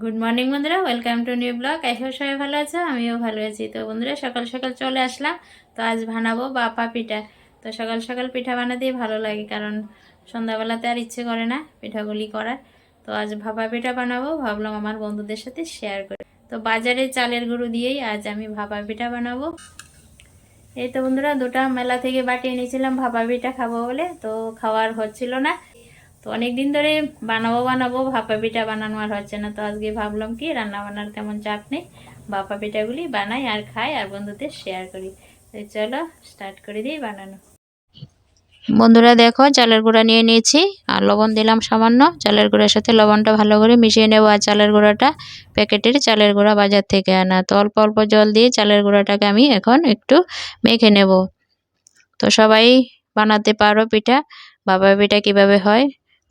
Good morning বন্ধুরা। Welcome to new blog এসব সবাই ভালো আছো। আমিও ভালো আছি। তো বন্ধুরা, সকাল সকাল চলে আসলাম। তো আজ বানাবো বাপা পিঠা। তো সকাল সকাল পিঠা বানাতেই ভালো লাগে, কারণ সন্ধ্যাবেলাতে আর ইচ্ছে করে না পিঠাগুলি করার। তো আজ ভাপা পিঠা বানাবো। ভাবলাম আমার বন্ধুদের সাথে শেয়ার করে। তো বাজারে চালের গুঁড়ো দিয়েই আজ আমি ভাপা পিঠা বানাবো। এই তো বন্ধুরা, দুটা মেলা থেকে বাটিয়ে নিয়েছিলাম ভাপা পিঠা খাব বলে। তো খাওয়ার হচ্ছিল না। তো অনেক দিন ধরে বানাবো বানাবো, ভাপা পিঠা বানানো আর হচ্ছে না। তো আজকে ভাবলাম কি রান্না বান্নার তেমন চাপ নেই। ভাপা পিঠাগুলি বানাই আর খাই আর বন্ধুদের শেয়ার করি। তো চলো স্টার্ট করে দিই বানানো। বন্ধুরা দেখো, চালের গুঁড়া নিয়ে নিয়েছি আর লবণ দিলাম সামান্য। চালের গুঁড়ার সাথে লবণটা ভালো করে মিশিয়ে নেব আর চালের গুঁড়াটা প্যাকেটের চালের গুঁড়া বাজার থেকে আনা। তো অল্প অল্প জল দিয়ে চালের গুঁড়াটাকে আমি এখন একটু মেখে নেব। তো সবাই বানাতে পারো পিঠা বাবা পিঠা কীভাবে হয়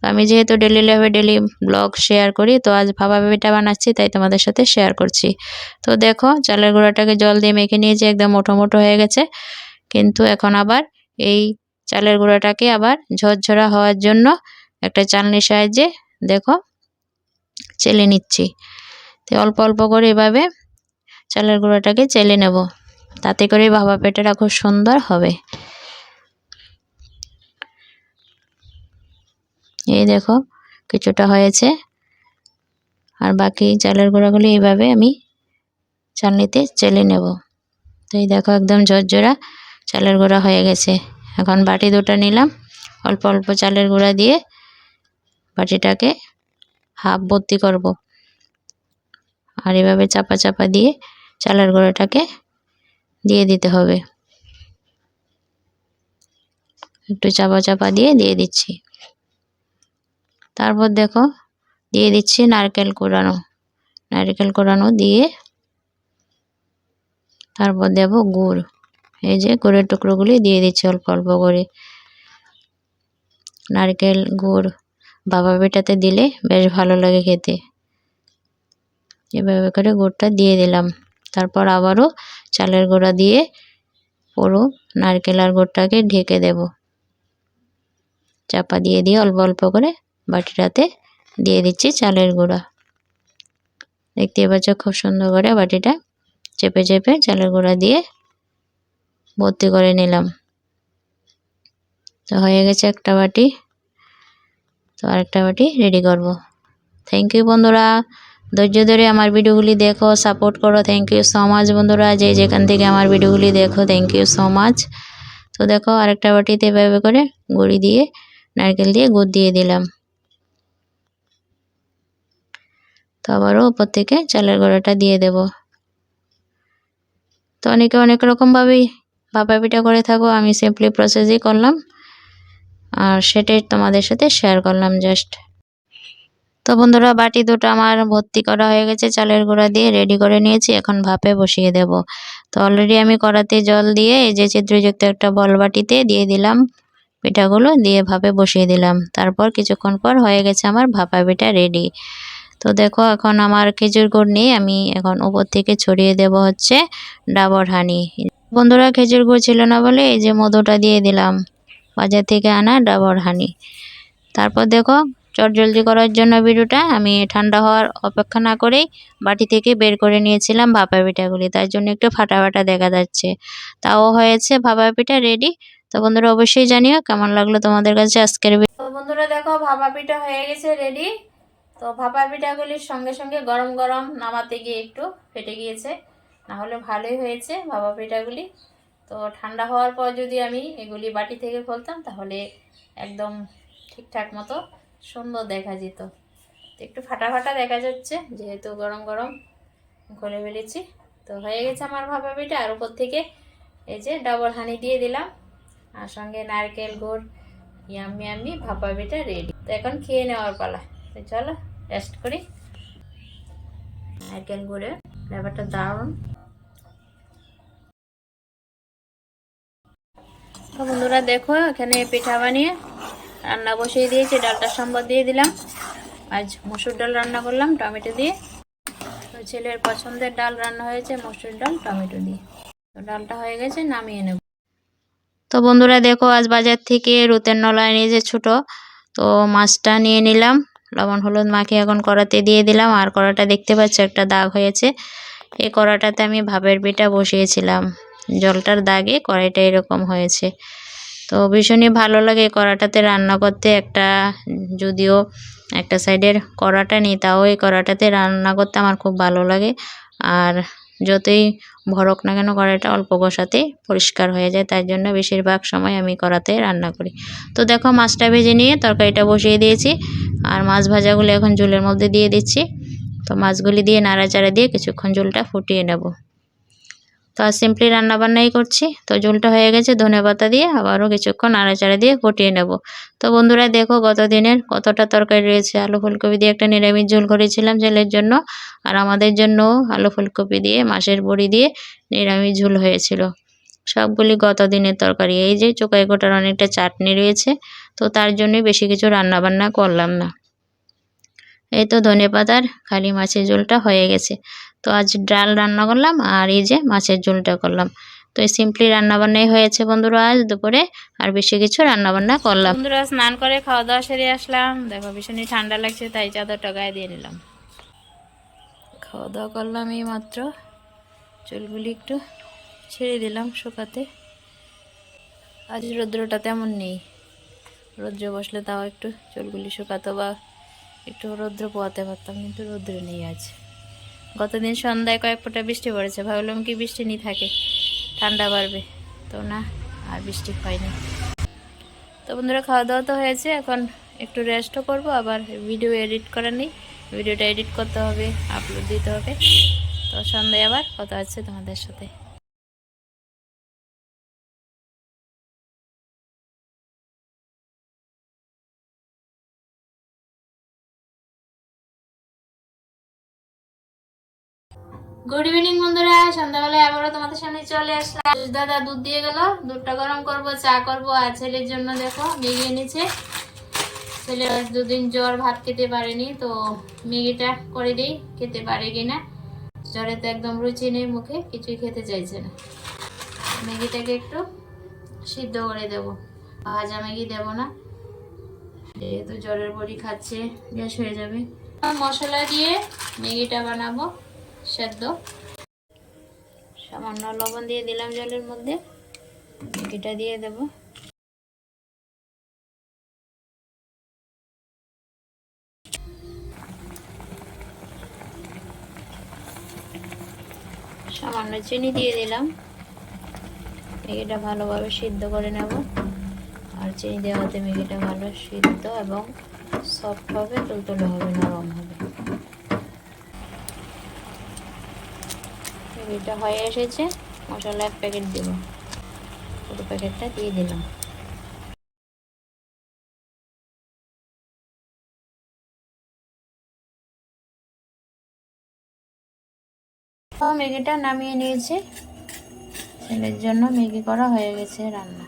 আমি যেহেতু ডেলি লাইফে ডেলি ব্লগ শেয়ার করি, তো আজ ভাবা পিঠা বানাচ্ছি, তাই তোমাদের সাথে শেয়ার করছি। তো দেখো, চালের গুঁড়াটাকে জল দিয়ে মেখে নিয়েছি, একদম মোটো মোটো হয়ে গেছে। কিন্তু এখন আবার এই চালের গুঁড়াটাকে আবার ঝরঝরা হওয়ার জন্য একটা চালনির সাহায্যে দেখো, চেলে নিচ্ছি। তো অল্প অল্প করে এভাবে চালের গুঁড়াটাকে চেলে নেব। তাতে করে ভাবা পেটাটা খুব সুন্দর হবে। এই দেখো, কিছুটা হয়েছে। আর বাকি চালের গুঁড়াগুলি এইভাবে আমি চালনিতে চেলে নেব। তো এই দেখো, একদম ঝরঝরা চালের গুঁড়া হয়ে গেছে। এখন বাটি দুটো নিলাম। অল্প অল্প চালের গুঁড়া দিয়ে বাটিটাকে হাফ ভর্তি করব। আর এভাবে চাপা চাপা দিয়ে চালের গুঁড়োটাকে দিয়ে দিতে হবে। একটু চাপা চাপা দিয়ে দিয়ে দিচ্ছি। তারপর দেখো, দিয়ে দিচ্ছি নারকেল কোড়ানো। নারকেল কোড়ানো দিয়ে তারপর দেব গুড়। এই যে গুড়ের টুকরোগুলি দিয়ে দিচ্ছি অল্প অল্প করে। নারকেল, গুড় বাবা বেটাতে দিলে বেশ ভালো লাগে খেতে। এভাবে করে গুড়টা দিয়ে দিলাম। তারপর আবারও চালের গুঁড়া দিয়ে পুরো নারকেল আর গুড়টাকে ঢেকে দেব। চাপা দিয়ে দিয়ে অল্প অল্প করে বাটিটাতে দিয়ে দিচ্ছি চালের গুঁড়া। দেখতে পাচ্ছ খুব সুন্দর করে বাটিটা চেপে চেপে চালের গুঁড়া দিয়ে ভর্তি করে নিলাম। তো হয়ে গেছে একটা বাটি। তো আরেকটা বাটি রেডি করব। থ্যাংক ইউ বন্ধুরা। ধৈর্য ধরে আমার ভিডিওগুলি দেখো সাপোর্ট করো। থ্যাংক ইউ সো মাচ বন্ধুরা। যে যেখান থেকে আমার ভিডিওগুলি দেখো থ্যাংক ইউ সো মাচ তো দেখো আরেকটা বাটিতে এভাবে করে গুড়ি দিয়ে, নারকেল দিয়ে গুড় দিয়ে দিলাম। তো আবারও উপর থেকে চালের গোড়াটা দিয়ে দেব। তো অনেকে অনেক রকমভাবেই ভাপা পিঠা করে থাকো, আমি সিম্পলি প্রসেসই করলাম। আর সেটাই তোমাদের সাথে শেয়ার করলাম জাস্ট তো বন্ধুরা, বাটি দুটো আমার ভর্তি করা হয়ে গেছে, চালের গুঁড়া দিয়ে রেডি করে নিয়েছি, এখন ভাপে বসিয়ে দেব। তো অলরেডি আমি কড়াতে জল দিয়ে এই যে চিত্রযুক্ত একটা বল বাটিতে দিয়ে দিলাম, পিঠাগুলো দিয়ে ভাপে বসিয়ে দিলাম। তারপর কিছুক্ষণ পর হয়ে গেছে আমার ভাপা পিঠা রেডি তো দেখো, এখন আমার খেজুর গুড় নিয়ে আমি এখন উপর থেকে ছড়িয়ে দেব হচ্ছে ডাবর হানি। বন্ধুরা, খেজুর গুড় ছিল না বলে এই যে মধুটা দিয়ে দিলাম, বাজার থেকে আনা ডাবর হানি। তারপর দেখো চটজলদি করার জন্য ভিডিওটা আমি ঠান্ডা হওয়ার অপেক্ষা না করেই বাটি থেকে বের করে নিয়েছিলাম ভাপা পিঠাগুলি, তার জন্য একটু ফাটা ফাটা দেখা যাচ্ছে। তাও হয়েছে ভাপা পিঠা রেডি তো বন্ধুরা, অবশ্যই জানিও কেমন লাগল তোমাদের কাছে আজকের বন্ধুরা, দেখো, ভাপা পিঠা হয়ে গেছে রেডি তো ভাপা পিঠাগুলির সঙ্গে সঙ্গে গরম গরম নামাতে গিয়ে একটু ফেটে গিয়েছে। না হলে ভালোই হয়েছে ভাপা পিঠাগুলি। তো ঠান্ডা হওয়ার পর যদি আমি এগুলি বাটি থেকে খুলতাম তাহলে একদম ঠিকঠাক মতো সুন্দর দেখা যেত। তো একটু ফাটা ফাটা দেখা যাচ্ছে, যেহেতু গরম গরম খুলে ফেলেছি। তো হয়ে গেছে আমার ভাপা পিঠা। আর উপর থেকে এই যে ডাবল হানি দিয়ে দিলাম। আর সঙ্গে নারকেল, গুড় ইয়াম্মি ইয়াম্মি ভাপা পিঠা রেডি তো এখন খেয়ে নেওয়ার পালা। চলো টেস্ট করি। নারকেল গুড়ের ব্যাপারটা দারুণ। তো বন্ধুরা দেখো, এখানে পিঠা বানিয়ে রান্না বসিয়ে দিয়েছি, ডালটা সম্বর দিয়ে দিলাম। আজ মসুর ডাল রান্না করলাম, টমেটো দিয়ে। তো ছেলের পছন্দের ডাল রান্না হয়েছে মসুর ডাল, টমেটো দিয়ে। তো ডালটা হয়ে গেছে, নামিয়ে নেব। তো বন্ধুরা দেখো, আজ বাজার থেকে রুতের নলায় নিয়েছে ছোট, তো মাছটা নিয়ে নিলাম। লবণ, হলুদ মাখিয়ে এখন কড়াতে দিয়ে দিলাম। আর কড়াটা দেখতে পাচ্ছ একটা দাগ হয়েছে। এই কড়াটাতে আমি ভাবের পিঠা বসিয়েছিলাম। জলটার দাগে কড়াইটা এরকম হয়েছে। তো ভীষণই ভালো লাগে কড়াটাতে রান্না করতে। একটা যদিও একটা সাইডের কড়াটা নিই, তাও এই কড়াটাতে রান্না করতে আমার খুব ভালো লাগে। আর যতই ভরক না কেন কড়াইটা অল্প কষাতে পরিষ্কার হয়ে যায় তার জন্য বেশিরভাগ সময় আমি কড়াতে রান্না করি। তো দেখো মাছটা ভেজে নিয়ে তরকারিটা বসিয়ে দিয়েছি, আর মাছ ভাজাগুলো এখন ঝোলের মধ্যে দিয়ে দিচ্ছি। তো মাছগুলি দিয়ে নাড়াচাড়া দিয়ে কিছুক্ষণ ঝোলটা ফুটিয়ে নেব। তো আর সিম্পলি রান্নাবান্নাই করছি। তো ঝোলটা হয়ে গেছে, ধনে পাতা দিয়ে আবারও কিছুক্ষণ নাড়াচাড়া দিয়ে ফুটিয়ে নেব। তো বন্ধুরা দেখো গত দিনের কতটা তরকারি রয়েছে। আলু ফুলকপি দিয়ে একটা নিরামিষ ঝোল করেছিলাম ছেলের জন্য। আর আমাদের জন্য আলু ফুলকপি দিয়ে, মাছের বড়ি দিয়ে নিরামিষ ঝোল হয়েছিল। সবগুলি গত দিনের তরকারি। এই যে চোকাই গোটার অনেকটা চাটনি রয়েছে, তো তার জন্যই বেশি কিছু রান্না বান্না করলাম না। এই তো ধনে পাতার, খালি মাছের ঝোলটা হয়ে গেছে। তো আজ ডাল রান্না করলাম আর এই যে মাছের ঝোলটা করলাম। তো এই সিম্পলি রান্নাবান্নাই হয়েছে বন্ধুরা আজ দুপুরে, আর বেশি কিছু রান্নাবান্না করলাম। বন্ধুরা স্নান করে খাওয়া দাওয়া সেরে আসলাম। দেখো ভীষণই ঠান্ডা লাগছে, তাই চাদরটা গায়ে দিয়ে নিলাম। খাওয়া দাওয়া করলাম এই মাত্র চুলগুলি একটু ছেড়ে দিলাম শুকাতে। আজ রৌদ্রটা তেমন নেই। রৌদ্র বসলে তাও একটু চুলগুলি শুকাতো বা একটু রৌদ্র পোয়াতে পারতাম, কিন্তু রৌদ্র নেই আজ। গতদিন সন্ধ্যায় কয়েক ফোঁটা বৃষ্টি পড়েছে, ভাবলাম কি বৃষ্টি নি থাকে। ঠান্ডা বাড়বে। তো না, আর বৃষ্টি হয়নি। তো বন্ধুরা খাওয়া দাওয়া তো হয়েছে, এখন একটু রেস্টও করব, আবার ভিডিও এডিট করা নেই। ভিডিওটা এডিট করতে হবে আপলোড দিতে হবে। তো সন্ধ্যায় আবার কথা হচ্ছে তোমাদের সাথে। গুড ইভিনিং বন্ধুরা। সন্ধ্যাবেলায় আবারও তোমাদের সামনে চলে আসলাম। দাদা দুধ দিয়ে গেল। দুধটা গরম করব, চা করব, আর ছেলের জন্য দেখো ম্যাগি এনেছে। ছেলে দুদিন জ্বর, ভাত খেতে পারেনি, তো ম্যাগিটা করে দিই, খেতে পারে কিনা জ্বরে তো একদম রুচি নেই মুখে, কিছুই খেতে চাইছে না। ম্যাগিটাকে একটু সিদ্ধ করে দেব। ভাজা ম্যাগি দেব না। যেহেতু জ্বরের বড়ি খাচ্ছে, গ্যাস হয়ে যাবে। মশলা দিয়ে ম্যাগিটা বানাবো। সেদ্ধ। সামান্য লবণ দিয়ে দিলাম জলের মধ্যে। এটা দিয়ে দেব। সামান্য চিনি দিয়ে দিলাম। ম্যাগিটা ভালোভাবে সিদ্ধ করে নেব। আর চিনি দেওয়াতে ম্যাগিটা ভালো সিদ্ধ এবং সফট হবে, তুলতুলে হবে, নরম হবে। এটা হয়ে এসেছে, মশলা এক প্যাকেট দেব। পুরো প্যাকেটটা দিয়ে দিলাম। ম্যাগিটা নামিয়ে নিয়েছি। ছেলের জন্য ম্যাগি করা হয়ে গেছে রান্না।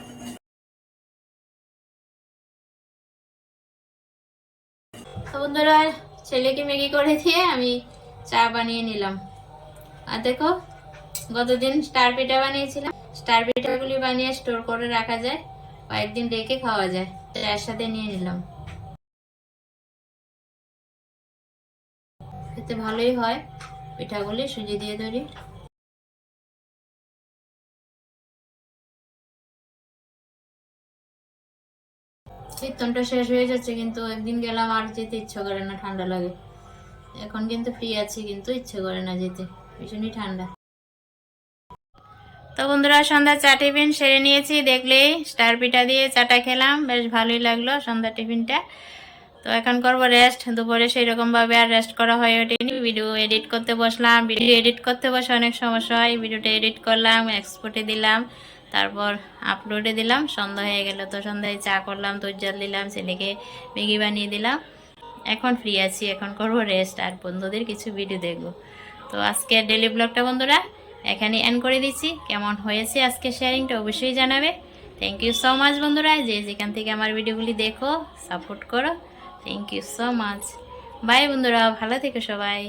বন্ধুরা, ছেলেকে ম্যাগি করে দিয়ে আমি চা বানিয়ে নিলাম। আর দেখো গতদিন স্টার পিঠা বানিয়েছিলাম। স্টার পিঠাগুলি বানিয়ে স্টোর করে রাখা যায়, কয়েকদিন রেখে খাওয়া যায়। এর সাথে নিয়ে নিলাম। খেতে ভালোই হয়, পিঠাগুলি সুজি দিয়ে তৈরি। কীর্তনটা শেষ হয়ে যাচ্ছে, কিন্তু একদিন গেলাম আর যেতে ইচ্ছা করে না, ঠান্ডা লাগে। এখন কিন্তু ফ্রি আছি, কিন্তু ইচ্ছে করে না যেতে, ভীষণই ঠান্ডা। তো বন্ধুরা, সন্ধ্যা চা টিফিন সেরে নিয়েছি। দেখলেই স্টার পিঠা দিয়ে চাটা খেলাম। বেশ ভালোই লাগল সন্ধ্যা টিফিনটা। তো এখন করব রেস্ট। দুপুরে সেই রকমভাবে আর রেস্ট করা হয়ে ওঠেনি। ভিডিও এডিট করতে বসলাম। ভিডিও এডিট করতে বসে অনেক সমস্যা হয়। ভিডিওটা এডিট করলাম এক্সপোর্টে দিলাম, তারপর আপলোডে দিলাম। সন্ধ্যা হয়ে গেল তো সন্ধ্যায় চা করলাম, দুধ দিলাম, ছেলেকে ম্যাগি বানিয়ে দিলাম। এখন ফ্রি আছি, এখন করব রেস্ট। আর বন্ধুদের কিছু ভিডিও দেখব। তো আজকের ডেলি ব্লগটা বন্ধুরা এখানে এন্ড করে দিচ্ছি। কেমন হয়েছে আজকে শেয়ারিংটা অবশ্যই জানাবে। থ্যাংক ইউ সো মাচ বন্ধুরা, যে যেখান থেকে আমার ভিডিওগুলি দেখো সাপোর্ট করো। Thank you so much bye বন্ধুরা, ভালো থেকো সবাই।